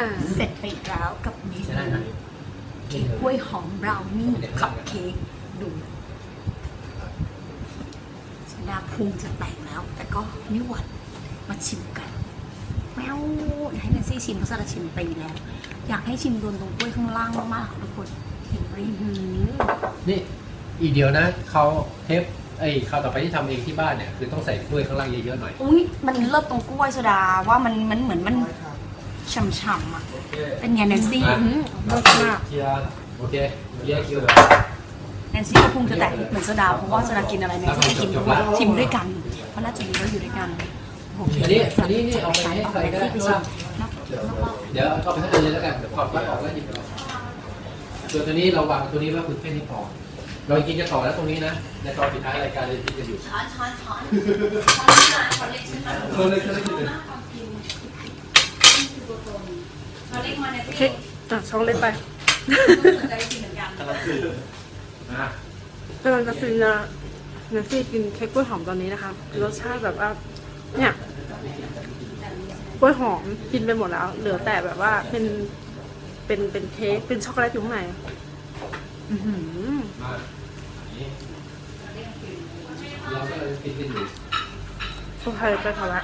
อ่า เสร็จไปแล้วกับเมใช่ได้นูนะเค้กกล้วยหอมบราวนี่คัพเค้กดูสดาพุงจะแตกแล้ว แต่ก็ไม่หวั่นมาชิมกันแมวอยากให้แนนซี่ชิมเพราะสดาชิมไปแล้ว อยากให้ชิมโดนตรงกล้วยข้างล่างมากๆค่ะทุกคนเห็นไหมอืมนี่อีกเดียวนะเขาเทปไอ้คราวต่อไปที่ทำเองที่บ้านเนี่ยคือต้องใส่กล้วยข้างล่างเยอะๆหน่อย อุ้ยมันเลิศตรงกล้วยโซดาว่ามันมันเหมือนมัน ฉ่ำๆอะ เป็นไงแนนซี่อะอืมรสมากเชียร์โอเคเชียร์คิวแนนซี่ก็พุงจะแตกเหมือนโซดาเพราะว่าโซดากินอะไรแนนซี่ก็กินด้วยชิมด้วยกัน เพราะน่าจะมีไว้อยู่ด้วยกันโอเคอันนี้อันนี้นี่เอาไปให้ใครก็ได้แนนพี่ซี่ว่าไปชิมนอกเดี๋ยวเอาไปให้ตัวนี้แล้วกันเดี๋ยวถอดปลั๊กออกแล้วหยิบออกส่วนตัวนี้เราวางตัวนี้ไว่าคือแค่นี้พอเรากินจะต่อแล้วตรงนี้นะ ในตอนปิดท้ายรายการเลยที่จะอยู่ช้อนช้อนช้อนช้อนหน่อยช้อนเล็กช้อนหน่อยเออเลยเลยเลยช้อนเล็ก มาแนนเค้ซี่กอะช่องเล็กไปสนใจกินเหมือนกันอะกำลังจะฟินนะเนสซี่กินเค้กกล้วยหอมตอนนี้นะคะรสชาติแบบว่าเนี่ยกล้วยหอมกินไปหมดแล้ว เหลือแต่แบบว่าเป็นเป็นเป็นเค้กเป็นช็อกโกแลตอยู่ข้างในอื้อหือมาอันนี้เราก็เลยกินกันอยู่ โอเคไปพอละ